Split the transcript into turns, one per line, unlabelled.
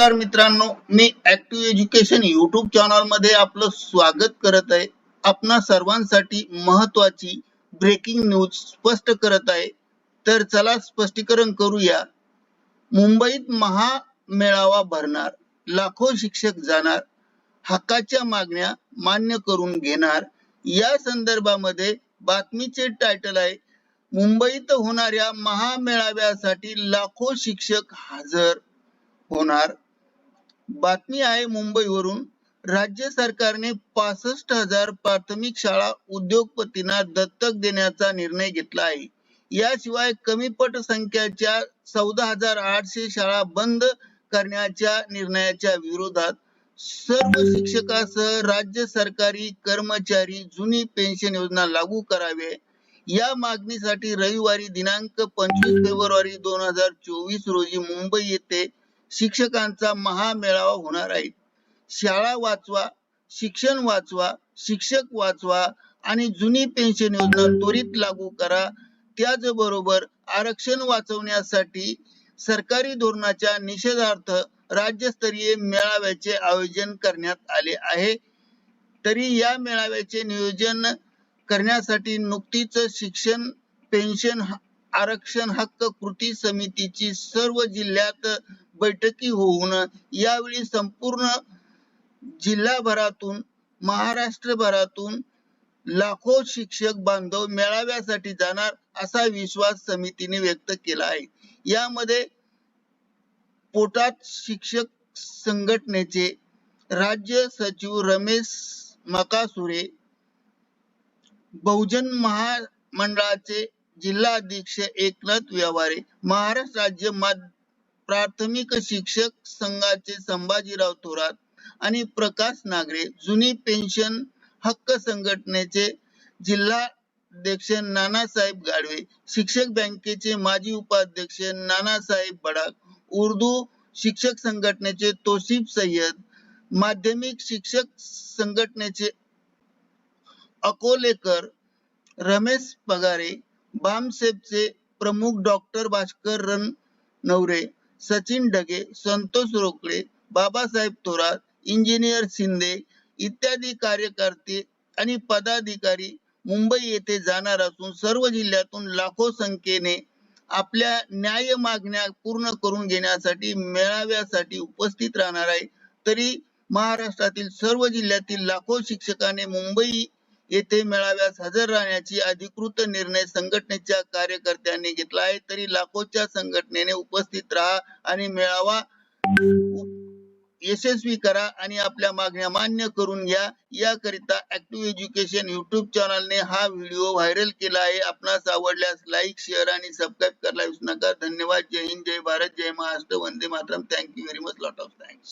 नमस्कार मित्रांनो मी ऍक्टिव्ह एज्युकेशन युट्यूब चॅनलमध्ये आपलं स्वागत करत आहे. आपणा सर्वांसाठी महत्वाची ब्रेकिंग न्यूज स्पष्ट करत आहे. तर चला स्पष्टीकरण करूया. मुंबईत महामेळावा भरणार लाखो शिक्षक जाणार हक्काच्या मागण्या मान्य करून घेणार. या संदर्भामध्ये बातमीचे टायटल आहे मुंबईत होणाऱ्या महामेळाव्यासाठी लाखो शिक्षक हजर होणार. बातमी आहे मुंबईवरून. राज्य सरकारने पासष्ट हजार प्राथमिक शाळा उद्योगपतींना दत्तक देण्याचा निर्णय घेतला आहे. याशिवाय कमी पट संख्याच्या चौदा हजार आठशे शाळा बंद करण्याच्या निर्णयाच्या विरोधात सर्व शिक्षकासह राज्य सरकारी कर्मचारी जुनी पेन्शन योजना लागू करावे. या मागणीसाठी रविवारी दिनांक पंचवीस फेब्रुवारी दोन हजार चोवीस रोजी मुंबई येथे शिक्षकांचा महामेळावा होणार आहे. शाळा वाचवा शिक्षण वाचवा शिक्षक वाचवा आणि जुनी पेन्शन योजना त्वरित लागू करा. त्याचबरोबर आरक्षण वाचवण्यासाठी सरकारी धोरणाच्या निषेधार्थ राज्यस्तरीय मेळाव्याचे आयोजन करण्यात आले आहे. तरी या मेळाव्याचे नियोजन करण्यासाठी नुकतीच शिक्षण पेन्शन आरक्षण हक्क कृती समितीची सर्व जिल्ह्यात बैठकी होऊन यावेळी संपूर्ण जिल्हाभरातून महाराष्ट्रभरातून लाखो शिक्षक बांधव मेळाव्यासाठी जाणार असा विश्वास समितीने व्यक्त केला आहे. यामध्ये पोटात शिक्षक संघटनेचे राज्य सचिव रमेश मकासुरे बहुजन महामंडळाचे जिल्हा अध्यक्ष एकनाथ व्यवहारे महाराष्ट्र राज्य प्राथमिक शिक्षक संघाचे संभाजीराव थोरात आणि प्रकाश नागरे जुनी पेन्शन हक्क संघटनेचे जिल्हा अध्यक्ष नानासाहेब गाडवे शिक्षक बँकेचे माजी उपाध्यक्ष नानासाहेब बडाक उर्दू शिक्षक संघटनेचे तोसिफ सय्यद माध्यमिक शिक्षक संघटनेचे अकोलेकर रमेश पगारे बामसेपचे प्रमुख डॉक्टर भास्कर नवरे सचिन ढगे संतोष रोकडे बाबासाहेब थोरात इंजिनियर शिंदे इत्यादी कार्यकर्ते आणि पदाधिकारी मुंबई येथे जाणार असून सर्व जिल्ह्यातून लाखो संख्येने आपल्या न्याय मागण्या पूर्ण करून घेण्यासाठी मेळाव्यासाठी उपस्थित राहणार आहे. तरी महाराष्ट्रातील सर्व जिल्ह्यातील लाखो शिक्षकाने मुंबई येथे मेळाव्यास हजर राहण्याची अधिकृत निर्णय संघटनेच्या कार्यकर्त्यांनी घेतला आहे. तरी लाखोच्या संघटनेने उपस्थित राहा आणि मेळावा यशस्वी करा आणि आपल्या मागण्या मान्य करून घ्या. याकरिता ऍक्टिव्ह एज्युकेशन युट्यूब चॅनलने हा व्हिडिओ व्हायरल केला आहे. आपणास आवडल्यास लाईक शेअर आणि सबस्क्राईब करायला विसरू नका. धन्यवाद. जय हिंद. जय भारत. जय Maharashtra. Vande Mataram. Thank you very much lot of thanks